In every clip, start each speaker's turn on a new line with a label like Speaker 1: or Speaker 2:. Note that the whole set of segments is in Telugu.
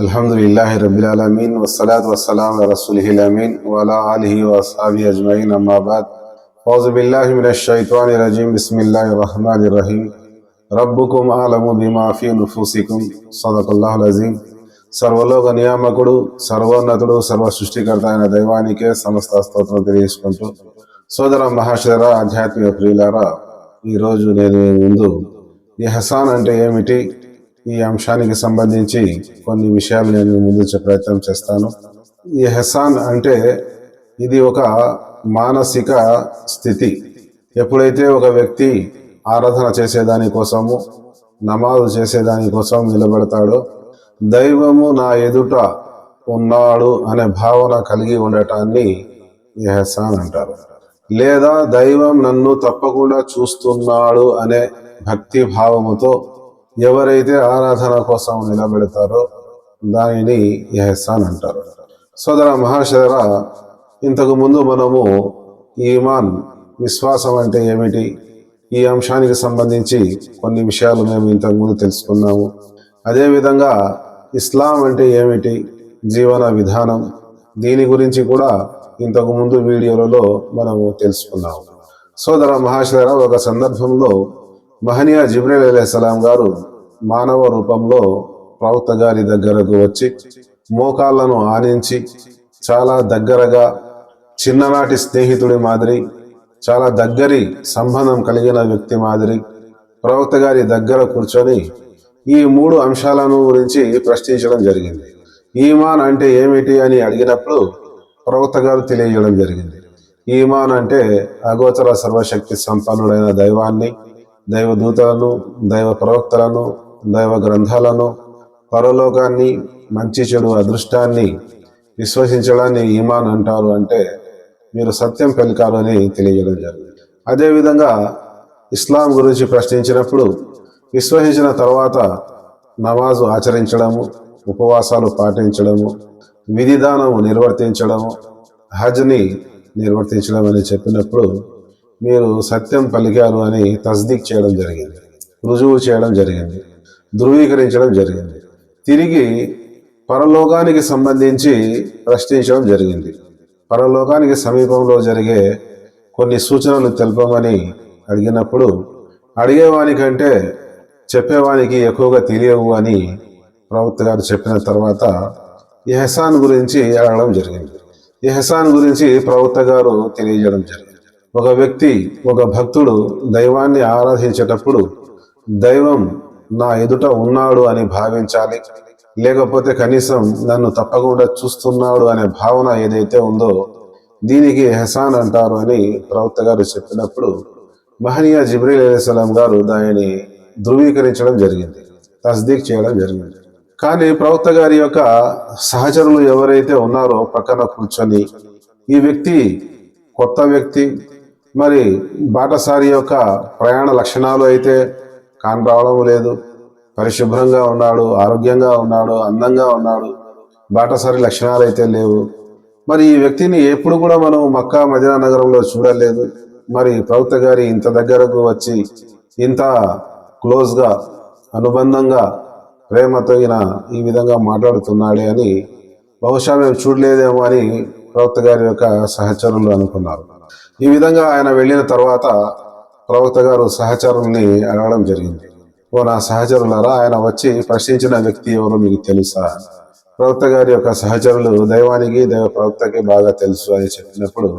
Speaker 1: الحمد لله رب العالمين والصلاة والسلام على رسوله الأمين وعلى آله وأصحابه أجمعين أما بعد أعوذ بالله من الشيطان الرجيم بسم الله الرحمن الرحيم ربكم أعلم بما في نفوسكم صدق الله العظيم సర్వలోక నియామకుడు సర్వోన్నతుడు సర్వ సృష్టికర్త అయిన దైవానికే సమస్త స్తోత్రం తెలియజేసుకుంటూ సోదర మహాశర ఆధ్యాత్మిక ప్రియులారా ఈరోజు నేను మీ ముందు ఈ హసాన్ అంటే ఏమిటి ఈ అంశానికి సంబంధించి కొన్ని విషయాలు నేను మీ ప్రయత్నం చేస్తాను. ఈ హెసాన్ అంటే ఇది ఒక మానసిక స్థితి. ఎప్పుడైతే ఒక వ్యక్తి ఆరాధన చేసేదాని కోసము నమాజు చేసేదాని కోసం నిలబడతాడో దైవము నా ఎదుట ఉన్నాడు అనే భావన కలిగి ఉండటాన్ని ఎహసాన్ అంటారు. లేదా దైవం నన్ను తప్పకుండా చూస్తున్నాడు అనే భక్తి భావముతో ఎవరైతే ఆరాధన కోసం నిలబెడతారో దానిని ఎహసాన్ అంటారు. సోదర మహాశర ఇంతకు ముందు మనము ఈమాన్ విశ్వాసం అంటే ఏమిటి? ఈ అంశానికి సంబంధించి కొన్ని విషయాలు మేము ఇంతకు ముందు తెలుసుకున్నాము. అదేవిధంగా ఇస్లాం అంటే ఏమిటి? జీవన విధానం. దీని గురించి కూడా ఇంతకుముందు వీడియోలలో మనము తెలుసుకున్నాము. సోదర మహాశర ఒక సందర్భంలో మహనియా జిబ్రేల్ అలైహిస్సలాం గారు మానవ రూపంలో ప్రవక్త గారి దగ్గరకు వచ్చి మోకాళ్ళను ఆనించి చాలా దగ్గరగా చిన్ననాటి స్నేహితుడి మాదిరి చాలా దగ్గరి సంబంధం కలిగిన వ్యక్తి మాదిరి ప్రవక్త గారి దగ్గర కూర్చొని ఈ మూడు అంశాలను గురించి ప్రశ్నించడం జరిగింది. ఈమాన్ అంటే ఏమిటి అని అడిగినప్పుడు ప్రవక్త గారు తెలియజేయడం జరిగింది. ఈమాన్ అంటే అగోచర సర్వశక్తి సంపన్నుడైన దైవాన్ని దైవ దూతలను దైవ ప్రవక్తలను దైవ గ్రంథాలను పరలోకాన్ని మంచి చెడు అదృష్టాన్ని విశ్వసించడాన్ని ఈమాన్ అంటారు అంటే మీరు సత్యం పలికారు అని తెలియజేయడం జరిగింది. అదేవిధంగా ఇస్లాం గురించి ప్రశ్నించినప్పుడు విశ్వసించిన తర్వాత నమాజు ఆచరించడము ఉపవాసాలు పాటించడము విధిదానము నిర్వర్తించడము హజ్ని నిర్వర్తించడం అని చెప్పినప్పుడు మీరు సత్యం పలికాను అని తస్దీక్ చేయడం జరిగింది. రుజువు చేయడం జరిగింది. ధృవీకరించడం జరిగింది. తిరిగి పరలోకానికి సంబంధించి ప్రశ్నించడం జరిగింది. పరలోకానికి సమీపంలో జరిగే కొన్ని సూచనలు తెలపమని అడిగినప్పుడు అడిగేవానికంటే చెప్పేవానికి ఎక్కువగా తెలియవు అని ప్రవక్త గారు చెప్పిన తర్వాత ఎహసాన్ గురించి అడగడం జరిగింది. ఎహసాన్ గురించి ప్రవక్త గారు తెలియజేయడం జరిగింది. ఒక వ్యక్తి ఒక భక్తుడు దైవాన్ని ఆరాధించేటప్పుడు దైవం నా ఎదుట ఉన్నాడు అని భావించాలి. లేకపోతే కనీసం నన్ను తప్పకుండా చూస్తున్నాడు అనే భావన ఏదైతే ఉందో దీనికి హెసాన్ అంటారు అని ప్రవక్త గారు చెప్పినప్పుడు మహనీయ జిబ్రీల్ అలీస్లాం గారు దానిని ధృవీకరించడం జరిగింది తస్దీక్ చేయడం జరిగింది. కానీ ప్రవక్త గారి యొక్క సహచరులు ఎవరైతే ఉన్నారో పక్కన కూర్చొని ఈ వ్యక్తి కొత్త వ్యక్తి మరి బాటసారి యొక్క ప్రయాణ లక్షణాలు అయితే కానరావడం లేదు. పరిశుభ్రంగా ఉన్నాడు ఆరోగ్యంగా ఉన్నాడు అందంగా ఉన్నాడు. బాటసారి లక్షణాలు అయితే లేవు. మరి ఈ వ్యక్తిని ఎప్పుడు కూడా మనం మక్కా మదీనా నగరంలో చూడలేదు. మరి ప్రవక్త గారి ఇంత దగ్గరకు వచ్చి ఇంత క్లోజ్గా అనుబంధంగా ప్రేమతో ఈయన ఈ విధంగా మాట్లాడుతున్నాడే అని బహుశా మేము చూడలేదేమో అని ప్రవక్త గారి యొక్క సహచరులు అనుకున్నారు. ఈ విధంగా ఆయన వెళ్ళిన తర్వాత ప్రవక్త గారు సహచరుల్ని అడగడం జరిగింది. ఓ నా సహచరులారా ఆయన వచ్చి ప్రశ్నించిన వ్యక్తి ఎవరు మీకు తెలుసా? ప్రవక్త గారి యొక్క సహచరులు దైవానికి దైవ ప్రవక్తకి బాగా తెలుసు అని చెప్పినప్పుడు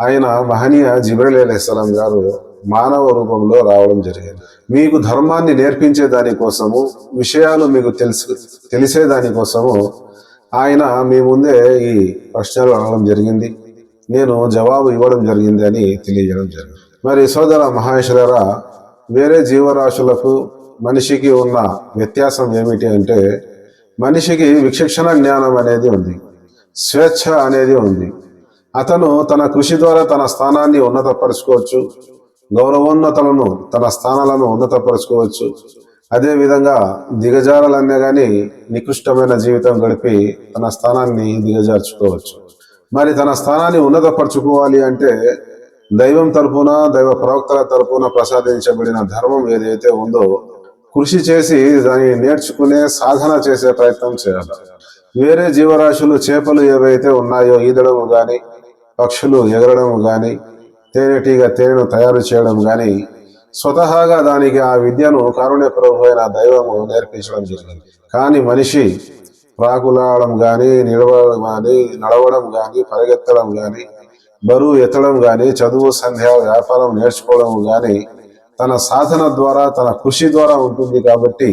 Speaker 1: ఆయన మహనీయ జిబ్రల్ అలైహిస్సలాం గారు మానవ రూపంలో రావడం జరిగింది. మీకు ధర్మాన్ని నేర్పించే దానికోసము విషయాలు మీకు తెలుసు తెలిసే దానికోసము ఆయన మీ ముందే ఈ ప్రశ్నలు అడగడం జరిగింది. నేను జవాబు ఇవ్వడం జరిగింది అని తెలియజేయడం జరిగింది. మరి సోదర మహేశ్వర వేరే జీవరాశులకు మనిషికి ఉన్న వ్యత్యాసం ఏమిటి అంటే మనిషికి విచక్షణ జ్ఞానం అనేది ఉంది స్వేచ్ఛ అనేది ఉంది. అతను తన కృషి ద్వారా తన స్థానాన్ని ఉన్నతపరచుకోవచ్చు గౌరవోన్నతలను తన స్థానాలను ఉన్నతపరచుకోవచ్చు అదేవిధంగా దిగజారాలనే కానీ నికృష్టమైన జీవితం గడిపి తన స్థానాన్ని దిగజార్చుకోవచ్చు. మరి తన స్థానాన్ని ఉన్నతపరచుకోవాలి అంటే దైవం తరపున దైవ ప్రవక్తల తరపున ప్రసాదించబడిన ధర్మం ఏదైతే ఉందో కృషి చేసి దాన్ని నేర్చుకునే సాధన చేసే ప్రయత్నం చేయాలి. వేరే జీవరాశులు చేపలు ఏవైతే ఉన్నాయో ఈదడము కానీ పక్షులు ఎగరడం కానీ తేనెటీగ తేనెను తయారు చేయడం కానీ స్వతహాగా దానికి ఆ విద్యను కారుణ్య ప్రభు అయిన దైవము నేర్పించడం జరిగింది. కానీ మనిషి ప్రాకులాడడం కానీ నిలవడం కానీ నడవడం కానీ పరిగెత్తడం కానీ బరువు ఎత్తడం కానీ చదువు సంధ్య వ్యాపారం నేర్చుకోవడం కానీ తన సాధన ద్వారా తన కృషి ద్వారా ఉంటుంది కాబట్టి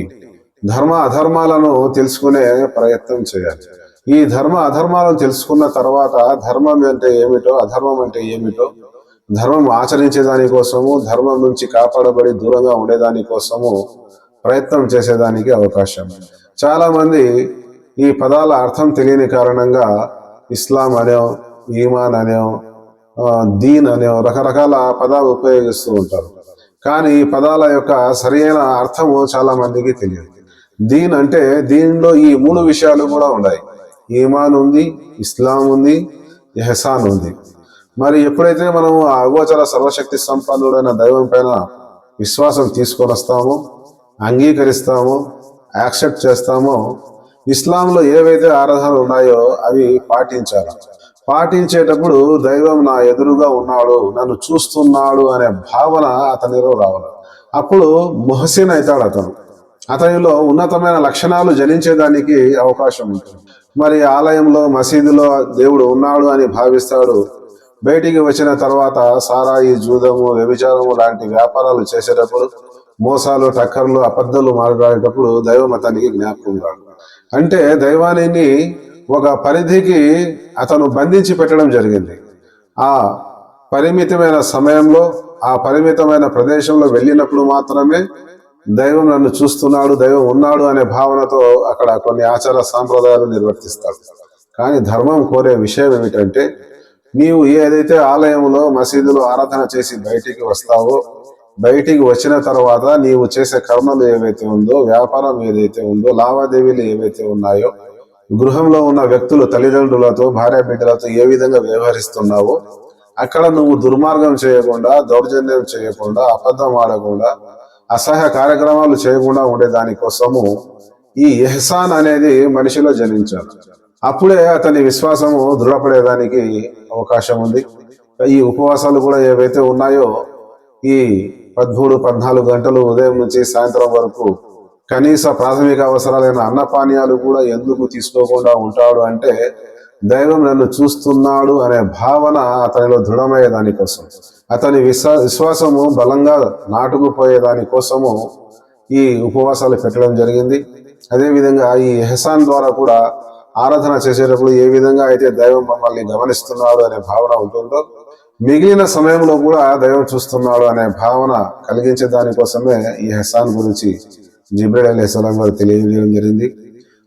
Speaker 1: ధర్మ అధర్మాలను తెలుసుకునే ప్రయత్నం చేయాలి. ఈ ధర్మ అధర్మాలను తెలుసుకున్న తర్వాత ధర్మం అంటే ఏమిటో అధర్మం అంటే ఏమిటో ధర్మం ఆచరించేదాని కోసము ధర్మం నుంచి కాపాడబడి దూరంగా ఉండేదాని కోసము ప్రయత్నం చేసేదానికి అవకాశం. చాలా మంది ఈ పదాల అర్థం తెలియని కారణంగా ఇస్లాం అనే ఈమాన్ అనే దీన్ అనే రకరకాల పదాలు ఉపయోగిస్తూ ఉంటారు. కానీ ఈ పదాల యొక్క సరైన అర్థము చాలా మందికి తెలియదు. దీన్ అంటే దీనిలో ఈ మూడు విషయాలు కూడా ఉన్నాయి. ఈమాన్ ఉంది ఇస్లాం ఉంది ఎహసాన్ ఉంది. మరి ఎప్పుడైతే మనం ఆ అగోచర సర్వశక్తి సంపన్నుడైన దైవం పైన విశ్వాసం తీసుకొని వస్తామో అంగీకరిస్తామో యాక్సెప్ట్ చేస్తామో ఇస్లాంలో ఏవైతే ఆరాధనలు ఉన్నాయో అవి పాటించాలి. పాటించేటప్పుడు దైవం నా ఎదురుగా ఉన్నాడు నన్ను చూస్తున్నాడు అనే భావన అతనిలో రావాలి. అప్పుడు మొహసిన్ అవుతాడు అతను. అతనిలో ఉన్నతమైన లక్షణాలు జనించేదానికి అవకాశం ఉంటుంది. మరి ఆలయంలో మసీదులో దేవుడు ఉన్నాడు అని భావిస్తాడు. బయటికి వచ్చిన తర్వాత సారాయి జూదము వ్యభిచారము లాంటి వ్యాపారాలు చేసేటప్పుడు మోసాలు టక్కర్లు అబద్ధాలు మాట్లాడేటప్పుడు దైవం అతనికి జ్ఞాపకం కాదు. అంటే దైవాన్ని ఒక పరిధికి అతను బంధించి పెట్టడం జరిగింది. ఆ పరిమితమైన సమయంలో ఆ పరిమితమైన ప్రదేశంలో వెళ్ళినప్పుడు మాత్రమే దైవం నన్ను చూస్తున్నాడు దైవం ఉన్నాడు అనే భావనతో అక్కడ కొన్ని ఆచార సాంప్రదాయాలు నిర్వర్తిస్తాడు కానీ ధర్మం కోరే విషయం ఏమిటంటే నీవు ఏదైతే ఆలయంలో మసీదులో ఆరాధన చేసి బయటికి వస్తావో బయటికి వచ్చిన తర్వాత నీవు చేసే కర్మలు ఏవైతే ఉందో వ్యాపారం ఏదైతే ఉందో లావాదేవీలు ఏవైతే ఉన్నాయో గృహంలో ఉన్న వ్యక్తులు తల్లిదండ్రులతో భార్య బిడ్డలతో ఏ విధంగా వ్యవహరిస్తున్నావో అక్కడ నువ్వు దుర్మార్గం చేయకుండా దౌర్జన్యం చేయకుండా అబద్ధం ఆడకుండా అసహ్య కార్యక్రమాలు చేయకుండా ఉండే దానికోసము ఈ ఎహసాన్ అనేది మనిషిలో జనించాలి. అప్పుడే అతని విశ్వాసము దృఢపడేదానికి అవకాశం ఉంది. ఈ ఉపవాసాలు కూడా ఏవైతే ఉన్నాయో ఈ పదమూడు పద్నాలుగు గంటలు ఉదయం నుంచి సాయంత్రం వరకు కనీస ప్రాథమిక అవసరాలైన అన్నపానీయాలు కూడా ఎందుకు తీసుకోకుండా ఉంటాడు అంటే దైవం నన్ను చూస్తున్నాడు అనే భావన అతనిలో దృఢమయ్యే దానికోసం అతని విశ్వా విశ్వాసము బలంగా నాటుకుపోయే దానికోసము ఈ ఉపవాసాలు పెట్టడం జరిగింది. అదేవిధంగా ఈ ఎహసాన్ ద్వారా కూడా ఆరాధన చేసేటప్పుడు ఏ విధంగా అయితే దైవం మమ్మల్ని గమనిస్తున్నాడు అనే భావన ఉంటుందో మిగిలిన సమయంలో కూడా దైవం చూస్తున్నాడు అనే భావన కలిగించే దానికోసమే ఈ హెసాన్ గురించి జిబ్రేడ్ అలీ సలాం గారు తెలియజేయడం జరిగింది.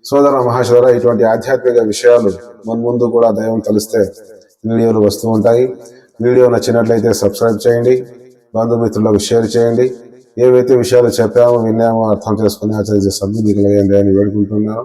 Speaker 1: సోదర మహాశోదర ఇటువంటి ఆధ్యాత్మిక విషయాలు ముందు కూడా దైవం కలిస్తే వీడియోలు వస్తూ ఉంటాయి. వీడియో నచ్చినట్లయితే సబ్స్క్రైబ్ చేయండి బంధుమిత్రులకు షేర్ చేయండి. ఏవైతే విషయాలు చెప్పామో విన్నామో అర్థం చేసుకుని ఆచరించే సభ్యులు అని వేడుకుంటున్నాను.